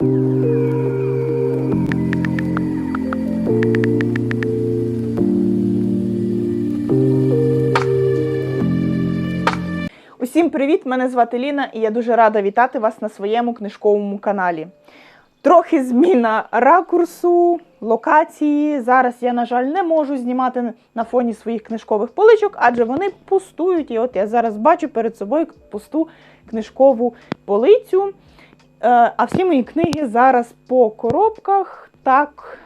Усім привіт! Мене звати Ліна, і я дуже рада вітати вас на своєму книжковому каналі. Трохи зміна ракурсу, локації. Зараз я, на жаль, не можу знімати на фоні своїх книжкових поличок, адже вони пустують. І от я зараз бачу перед собою пусту книжкову полицю. Е, А всі мої книги зараз по коробках. Так,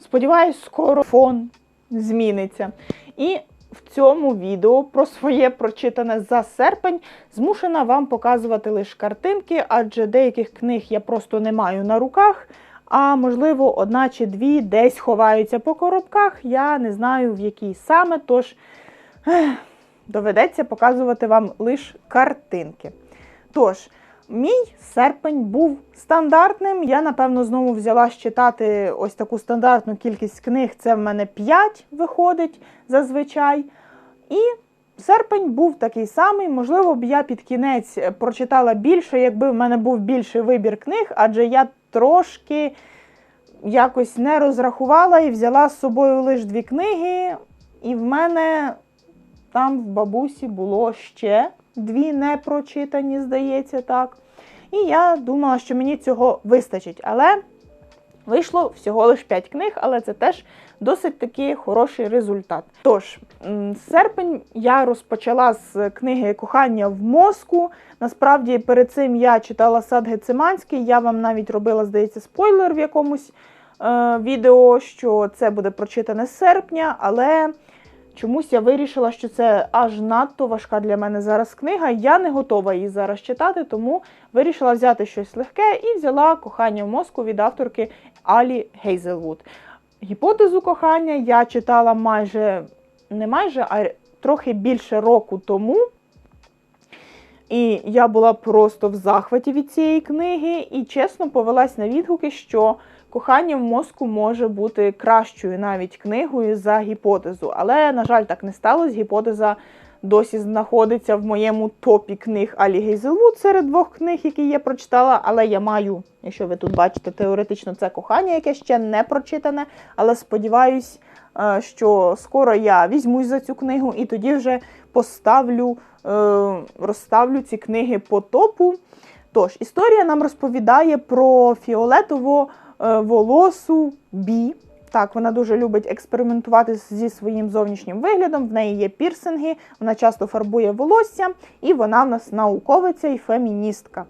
сподіваюсь, скоро фон зміниться. І в цьому відео про своє прочитане за серпень змушена вам показувати лише картинки, адже деяких книг я просто не маю на руках. А можливо, одна чи дві десь ховаються по коробках. Я не знаю в якій саме, тож ех, доведеться показувати вам лише картинки. Тож, мій серпень був стандартним. Я, напевно, знову взяла читати ось таку стандартну кількість книг. Це в мене 5 виходить зазвичай. І серпень був такий самий. Можливо, б я під кінець прочитала більше, якби в мене був більший вибір книг, адже я трошки якось не розрахувала і взяла з собою лише дві книги. І в мене там в бабусі було ще дві непрочитані, здається, так. І я думала, що мені цього вистачить. Але вийшло всього лише 5 книг, але це теж досить таки хороший результат. Тож, серпень я розпочала з книги Кохання в мозку. Насправді, перед цим я читала сад Гециманський. Я вам навіть робила, здається, спойлер в якомусь е, відео, що це буде прочитане з серпня, але. Чомусь я вирішила, що це аж надто важка для мене зараз книга. Я не готова її зараз читати, тому вирішила взяти щось легке і взяла кохання в мозку від авторки Алі Гейзелвуд. Гіпотезу кохання я читала майже не майже, а трохи більше року тому. І я була просто в захваті від цієї книги, і чесно повелась на відгуки, що кохання в мозку може бути кращою навіть книгою за гіпотезу. Але, на жаль, так не сталося. Гіпотеза досі знаходиться в моєму топі книг Алі Гейзелвуд серед двох книг, які я прочитала. Але я маю, якщо ви тут бачите, теоретично це кохання, яке ще не прочитане. Але сподіваюсь, е, що скоро я візьмусь за цю книгу і тоді вже поставлю, е, розставлю ці книги по топу. Тож, історія нам розповідає про фіолетово волосу Бі. Так, вона дуже любить експериментувати зі своїм зовнішнім виглядом. В неї є пірсинги, вона часто фарбує волосся, і вона в нас науковиця і феміністка.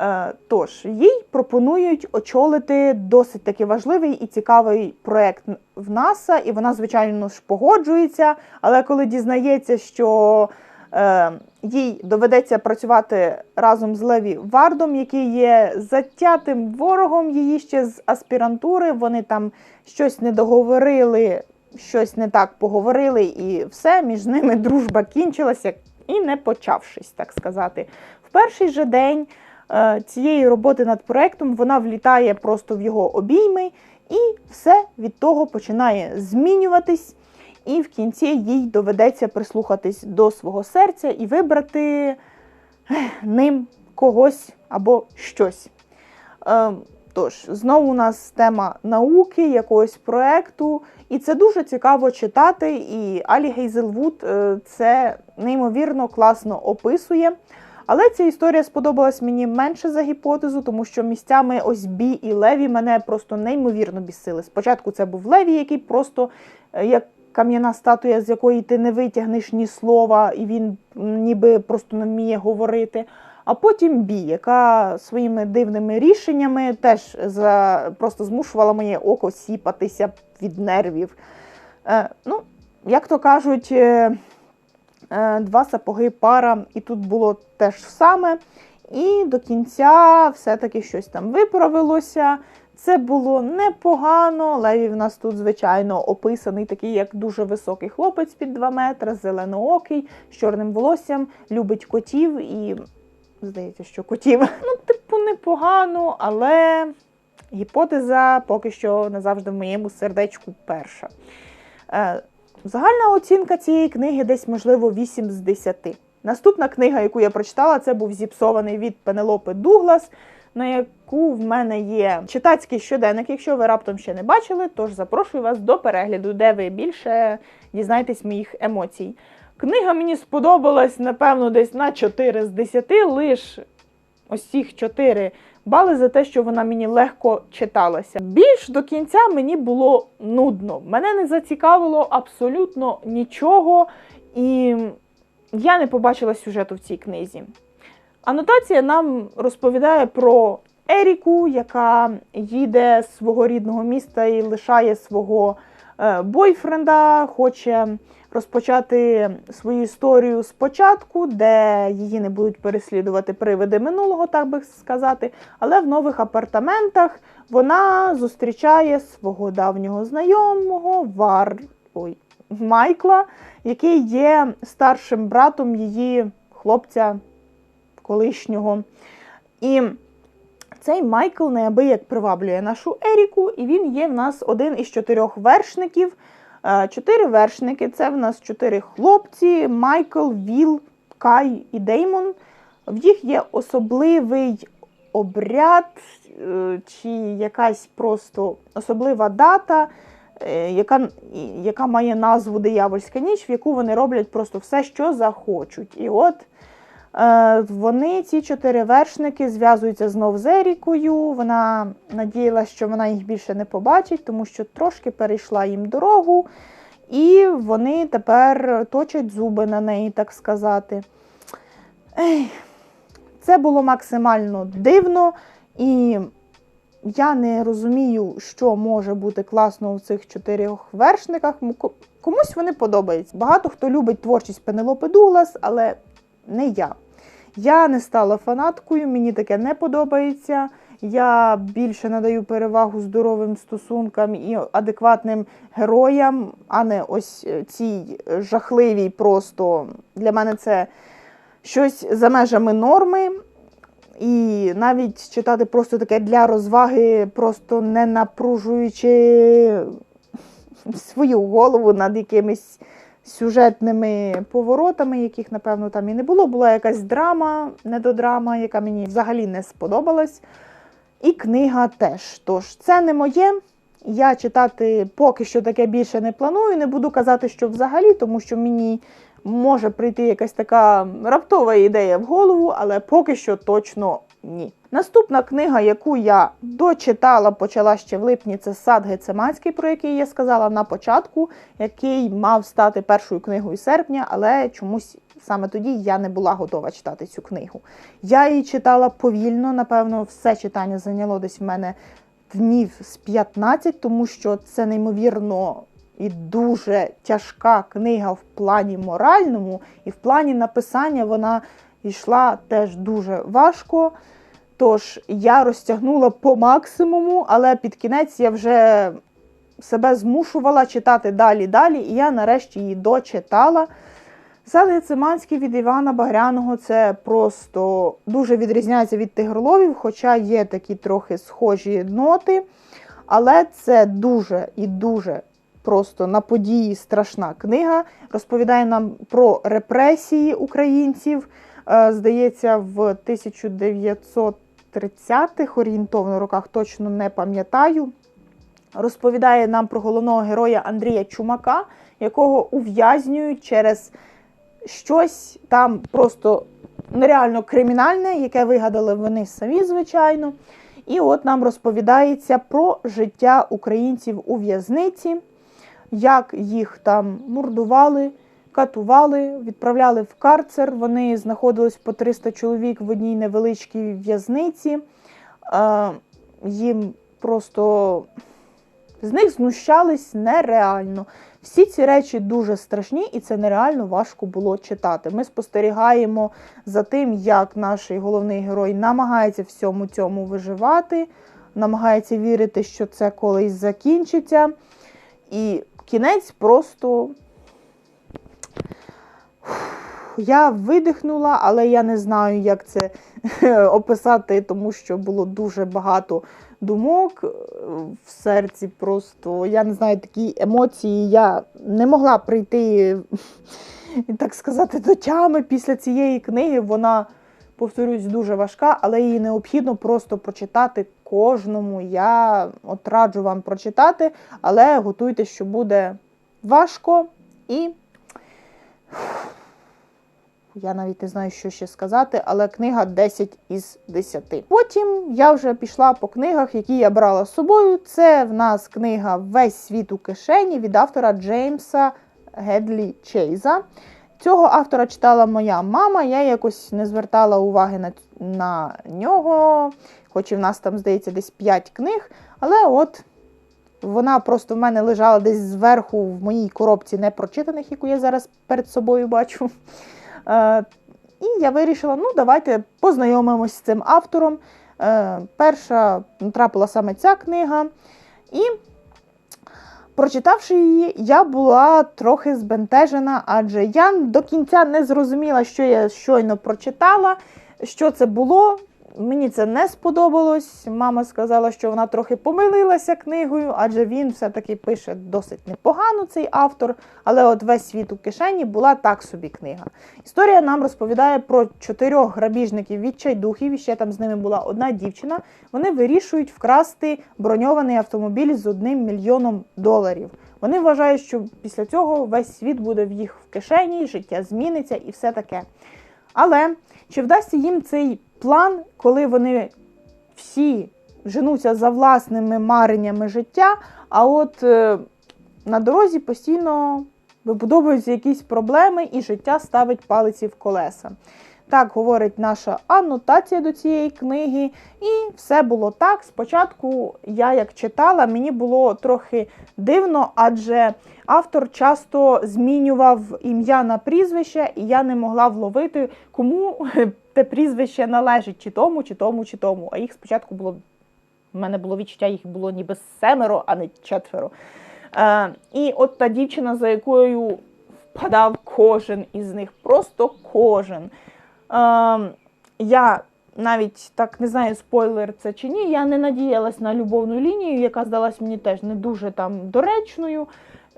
Е, Тож, їй пропонують очолити досить таки важливий і цікавий проєкт в НАСА, і вона, звичайно ж, погоджується. Але коли дізнається, що е, їй доведеться працювати разом з Леві Вардом, який є затятим ворогом її ще з аспірантури, вони там щось не договорили, щось не так поговорили, і все, між ними дружба кінчилася і не почавшись, так сказати. В перший же день е, цієї роботи над проектом вона влітає просто в його обійми, і все від того починає змінюватись. І в кінці їй доведеться прислухатись до свого серця і вибрати ним когось або щось. Е, Тож, знову у нас тема науки, якогось проекту, і це дуже цікаво читати. І Алі Гейзелвуд е, це неймовірно класно описує. Але ця історія сподобалась мені менше за гіпотезу, тому що місцями ось Бі і Леві мене просто неймовірно бісили. Спочатку це був Леві, який просто е, як кам'яна статуя, з якої ти не витягнеш ні слова, і він ніби просто не вміє говорити. А потім Бі, яка своїми дивними рішеннями теж за, просто змушувала моє око сіпатися від нервів. Е, ну, як то кажуть, е, е, два сапоги пара, і тут було теж саме. І до кінця все-таки щось там виправилося. Це було непогано. Леві в нас тут, звичайно, описаний такий, як дуже високий хлопець під 2 метри, зеленоокий, з чорним волоссям, любить котів і, здається, що котів. Ну, типу, непогано, але гіпотеза поки що не завжди в моєму сердечку перша. Е, Загальна оцінка цієї книги десь, можливо, 8 з 10. Наступна книга, яку я прочитала, це був зіпсований від Пенелопи Дуглас. На яку в мене є читацький щоденник. Якщо ви раптом ще не бачили, тож запрошую вас до перегляду, де ви більше дізнаєтесь моїх емоцій. Книга мені сподобалась, напевно, десь на 4 з 10, лише ось цих 4 бали за те, що вона мені легко читалася. Більш до кінця мені було нудно. Мене не зацікавило абсолютно нічого, і я не побачила сюжету в цій книзі. Анотація нам розповідає про Еріку, яка їде з свого рідного міста і лишає свого е, бойфренда, хоче розпочати свою історію спочатку, де її не будуть переслідувати привиди минулого, так би сказати. Але в нових апартаментах вона зустрічає свого давнього знайомого Вар... Ой, Майкла, який є старшим братом її хлопця колишнього. І цей Майкл неабияк приваблює нашу Еріку, і він є в нас один із чотирьох вершників. Е, Чотири вершники це в нас чотири хлопці: Майкл, Віл, Кай і Деймон. В їх є особливий обряд е, чи якась просто особлива дата, е, яка, яка має назву Диявольська ніч, в яку вони роблять просто все, що захочуть. І от вони, ці чотири вершники, зв'язуються знов з Ерікою. Вона надіялася, що вона їх більше не побачить, тому що трошки перейшла їм дорогу. І вони тепер точать зуби на неї, так сказати. Це було максимально дивно, і я не розумію, що може бути класно у цих чотирьох вершниках. Комусь вони подобаються. Багато хто любить творчість Пенелопи Дуглас, але не я. Я не стала фанаткою, мені таке не подобається. Я більше надаю перевагу здоровим стосункам і адекватним героям, а не ось е, цій жахливій просто. Для мене це щось за межами норми. І навіть читати просто таке для розваги, просто не напружуючи свою голову над якимись сюжетними поворотами, яких, напевно, там і не було. Була якась драма, недодрама, яка мені взагалі не сподобалась. І книга теж. Тож, це не моє. Я читати поки що таке більше не планую. Не буду казати, що взагалі, тому що мені може прийти якась така раптова ідея в голову, але поки що точно ні. Наступна книга, яку я дочитала, почала ще в липні, це сад Гецеманський, про який я сказала на початку, який мав стати першою книгою серпня, але чомусь саме тоді я не була готова читати цю книгу. Я її читала повільно, напевно, все читання зайняло десь в мене днів з 15, тому що це неймовірно і дуже тяжка книга в плані моральному, і в плані написання вона йшла теж дуже важко. Тож я розтягнула по максимуму, але під кінець я вже себе змушувала читати далі далі, і я нарешті її дочитала. Сад Гециманський від Івана Багряного це просто дуже відрізняється від тигроловів, хоча є такі трохи схожі ноти. Але це дуже і дуже просто на події страшна книга. Розповідає нам про репресії українців. Е, Здається, в 1930-х орієнтовно роках точно не пам'ятаю. Розповідає нам про головного героя Андрія Чумака, якого ув'язнюють через щось там просто нереально кримінальне, яке вигадали вони самі, звичайно. І от нам розповідається про життя українців у в'язниці, як їх там мордували, катували, відправляли в карцер. Вони знаходились по 300 чоловік в одній невеличкій в'язниці. Е, Їм просто з них знущались нереально. Всі ці речі дуже страшні, і це нереально важко було читати. Ми спостерігаємо за тим, як наш головний герой намагається всьому цьому виживати, намагається вірити, що це колись закінчиться. І кінець просто. Я видихнула, але я не знаю, як це описати, тому що було дуже багато думок е, в серці. Просто я не знаю такі емоції. Я не могла прийти, так сказати, до тями після цієї книги. Вона повторюсь, дуже важка, але її необхідно просто прочитати кожному. Я от раджу вам прочитати, але готуйте, що буде важко і. Я навіть не знаю, що ще сказати, але книга 10 із 10. Потім я вже пішла по книгах, які я брала з собою. Це в нас книга Весь світ у кишені від автора Джеймса Гедлі Чейза. Цього автора читала моя мама, я якось не звертала уваги на, на нього, хоч і в нас там, здається, десь 5 книг. Але от вона просто в мене лежала десь зверху в моїй коробці непрочитаних, яку я зараз перед собою бачу. Е, І я вирішила, ну, давайте познайомимось з цим автором. Е, Перша трапила саме ця книга. І Прочитавши її, я була трохи збентежена, адже я до кінця не зрозуміла, що я щойно прочитала, що це було. Мені це не сподобалось. Мама сказала, що вона трохи помилилася книгою, адже він все-таки пише досить непогано цей автор. Але от весь світ у кишені була так собі книга. Історія нам розповідає про чотирьох грабіжників відчайдухів, і ще там з ними була одна дівчина. Вони вирішують вкрасти броньований автомобіль з одним мільйоном доларів. Вони вважають, що після цього весь світ буде в їх в кишені, життя зміниться і все таке. Але чи вдасться їм цей план, коли вони всі женуться за власними мареннями життя, а от е, на дорозі постійно вибудовуються якісь проблеми, і життя ставить палиці в колеса. Так говорить наша анотація до цієї книги, і все було так. Спочатку я як читала, мені було трохи дивно, адже автор часто змінював ім'я на прізвище, і я не могла вловити, кому те прізвище належить, чи тому, чи тому, чи тому. А їх спочатку було. У мене було відчуття, їх було ніби семеро, а не четверо. Е, І от та дівчина, за якою впадав кожен із них, просто кожен. Е, Я навіть так не знаю, спойлер це чи ні. Я не надіялась на любовну лінію, яка здалась мені теж не дуже там доречною.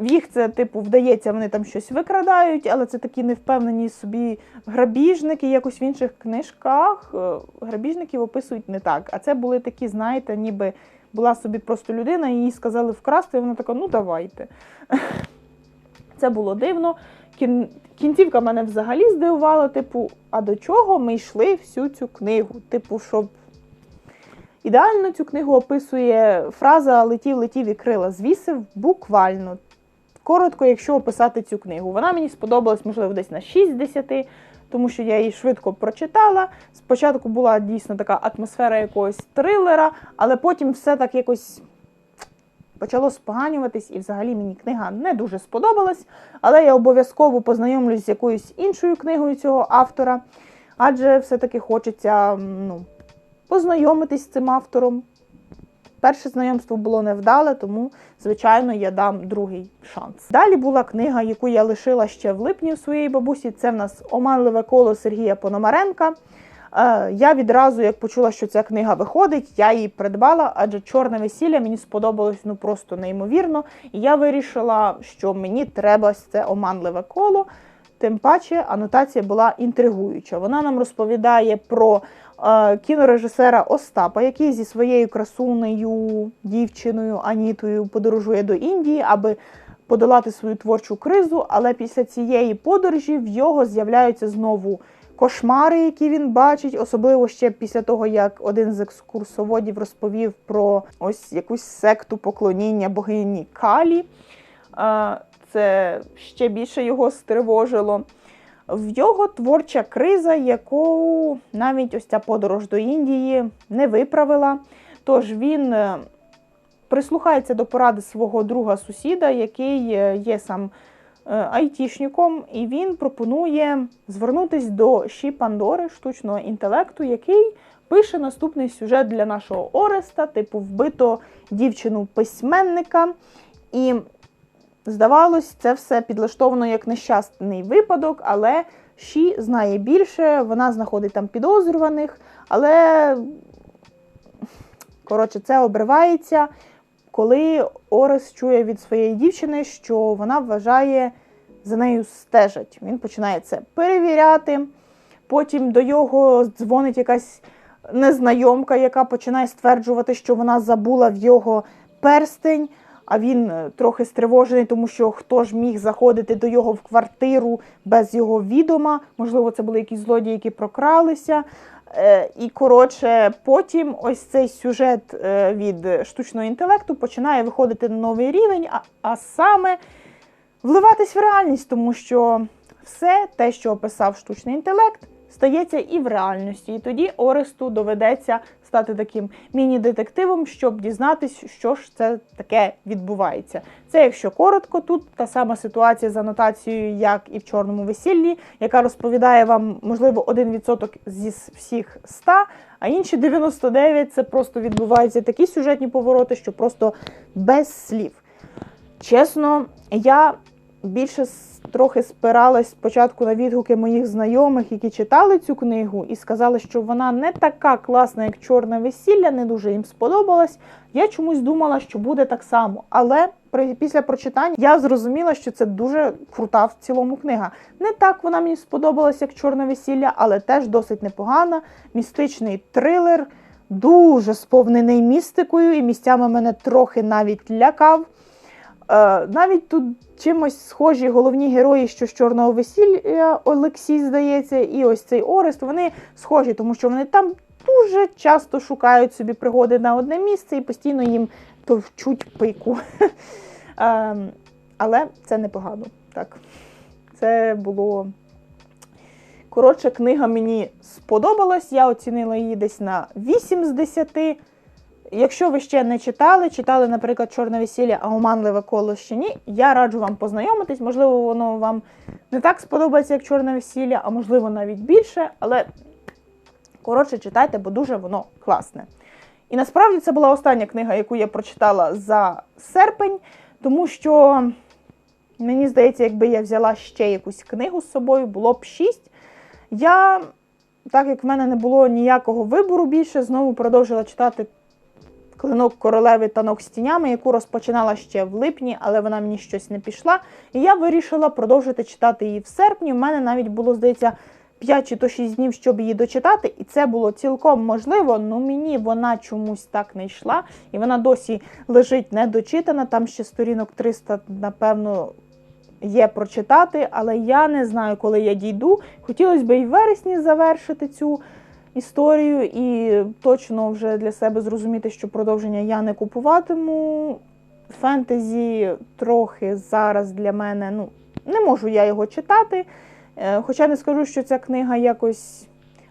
В їх це, типу, вдається, вони там щось викрадають, але це такі невпевнені собі грабіжники. Якось в інших книжках е, грабіжників описують не так. А це були такі, знаєте, ніби була собі просто людина, їй сказали вкрасти, і вона така, ну давайте. Це було дивно. Кін... Кінцівка мене взагалі здивувала, типу, а до чого ми йшли всю цю книгу? Типу, щоб. Ідеально цю книгу описує фраза летів, летів і крила. Звісив буквально. Коротко, якщо описати цю книгу. Вона мені сподобалась, можливо, десь на 6 з 10, тому що я її швидко прочитала. Спочатку була дійсно така атмосфера якогось трилера, але потім все так якось почало споганюватись, і взагалі мені книга не дуже сподобалась. Але я обов'язково познайомлюсь з якоюсь іншою книгою цього автора, адже все-таки хочеться ну, познайомитись з цим автором. Перше знайомство було невдале, тому, звичайно, я дам другий шанс. Далі була книга, яку я лишила ще в липні у своєї бабусі. Це в нас Оманливе коло Сергія Пономаренка. Е, Я відразу, як почула, що ця книга виходить, я її придбала, адже чорне весілля мені сподобалось ну просто неймовірно. І я вирішила, що мені треба це оманливе коло. Тим паче анотація була інтригуюча. Вона нам розповідає про кінорежисера Остапа, який зі своєю красунею дівчиною Анітою подорожує до Індії, аби подолати свою творчу кризу. Але після цієї подорожі в його з'являються знову кошмари, які він бачить, особливо ще після того, як один з екскурсоводів розповів про ось якусь секту поклоніння богині Калі. Е, Це ще більше його стривожило. В його творча криза, яку навіть ось ця подорож до Індії не виправила. Тож він е, прислухається до поради свого друга-сусіда, який е, є сам е, айтішником, і він пропонує звернутися до Ші Пандори, штучного інтелекту, який пише наступний сюжет для нашого Ореста, типу вбито дівчину письменника. І Здавалось, це все підлаштовано як нещасний випадок, але Ші знає більше, вона знаходить там підозрюваних, але, коротше, це обривається, коли Орес чує від своєї дівчини, що вона вважає за нею стежать. Він починає це перевіряти. Потім до його дзвонить якась незнайомка, яка починає стверджувати, що вона забула в його перстень. А він е, трохи стривожений, тому що хто ж міг заходити до його в квартиру без його відома. Можливо, це були якісь злодії, які прокралися. Е, І коротше, потім ось цей сюжет е, від штучного інтелекту починає виходити на новий рівень, а, а саме вливатись в реальність, тому що все те, що описав штучний інтелект, стається і в реальності. І тоді Оресту доведеться стати таким міні-детективом, щоб дізнатись, що ж це таке відбувається. Це, якщо коротко, тут та сама ситуація з анотацією, як і в чорному весіллі, яка розповідає вам, можливо, 1% зі всіх 100, а інші 99 це просто відбуваються такі сюжетні повороти, що просто без слів. Чесно, я більше трохи спиралась спочатку на відгуки моїх знайомих, які читали цю книгу, і сказали, що вона не така класна, як чорне весілля, не дуже їм сподобалась. Я чомусь думала, що буде так само. Але після прочитання я зрозуміла, що це дуже крута в цілому книга. Не так вона мені сподобалась, як чорне весілля, але теж досить непогана. Містичний трилер, дуже сповнений містикою, і місцями мене трохи навіть лякав. Е, навіть тут чимось схожі головні герої, що з чорного весілля Олексій, здається, і ось цей Орест, вони схожі, тому що вони там дуже часто шукають собі пригоди на одне місце і постійно їм товчуть пику. Ем, Але це непогано. Так. Це було. Коротше, книга мені сподобалась. Я оцінила її десь на 8 з 10. Якщо ви ще не читали, читали, наприклад, Чорне весілля, а оманливе коло ще ні, я раджу вам познайомитись. Можливо, воно вам не так сподобається, як Чорне весілля, а можливо навіть більше. Але коротше читайте, бо дуже воно класне. І насправді це була остання книга, яку я прочитала за серпень, тому що мені здається, якби я взяла ще якусь книгу з собою, було б 6. Я, так як в мене не було ніякого вибору більше, знову продовжила читати Клинок королеви танок з тінями, яку розпочинала ще в липні, але вона мені щось не пішла. І я вирішила продовжити читати її в серпні. У мене навіть було, здається, 5 чи то 6 днів, щоб її дочитати, і це було цілком можливо. але мені вона чомусь так не йшла, і вона досі лежить недочитана. Там ще сторінок 300, напевно, є прочитати, але я не знаю, коли я дійду. Хотілося б і в вересні завершити цю історію і точно вже для себе зрозуміти, що продовження я не купуватиму. Фентезі трохи зараз для мене, ну, не можу я його читати. Е, Хоча не скажу, що ця книга якось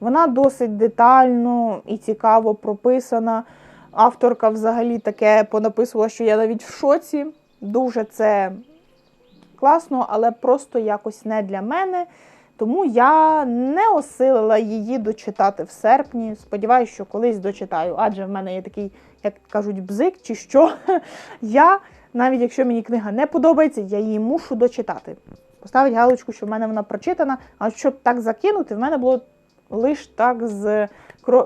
вона досить детально і цікаво прописана. Авторка взагалі таке понаписувала, що я навіть в шоці. Дуже це класно, але просто якось не для мене. Тому я не осилила її дочитати в серпні. Сподіваюся, що колись дочитаю, адже в мене є такий, як кажуть, бзик чи що. Я, навіть якщо мені книга не подобається, я її мушу дочитати. Поставить галочку, що в мене вона прочитана, а щоб так закинути, в мене було лише так з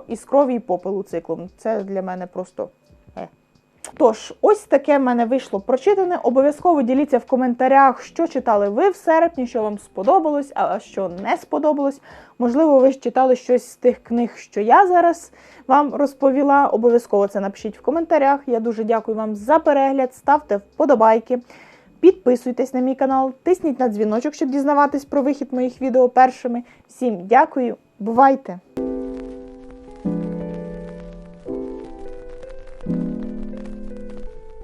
із крові і попелу циклом. Це для мене просто. Тож, ось таке в мене вийшло прочитане. Обов'язково діліться в коментарях, що читали ви в серпні, що вам сподобалось, а що не сподобалось. Можливо, ви ж читали щось з тих книг, що я зараз вам розповіла. Обов'язково це напишіть в коментарях. Я дуже дякую вам за перегляд. Ставте вподобайки. Підписуйтесь на мій канал, тисніть на дзвіночок, щоб дізнаватись про вихід моїх відео першими. Всім дякую, бувайте!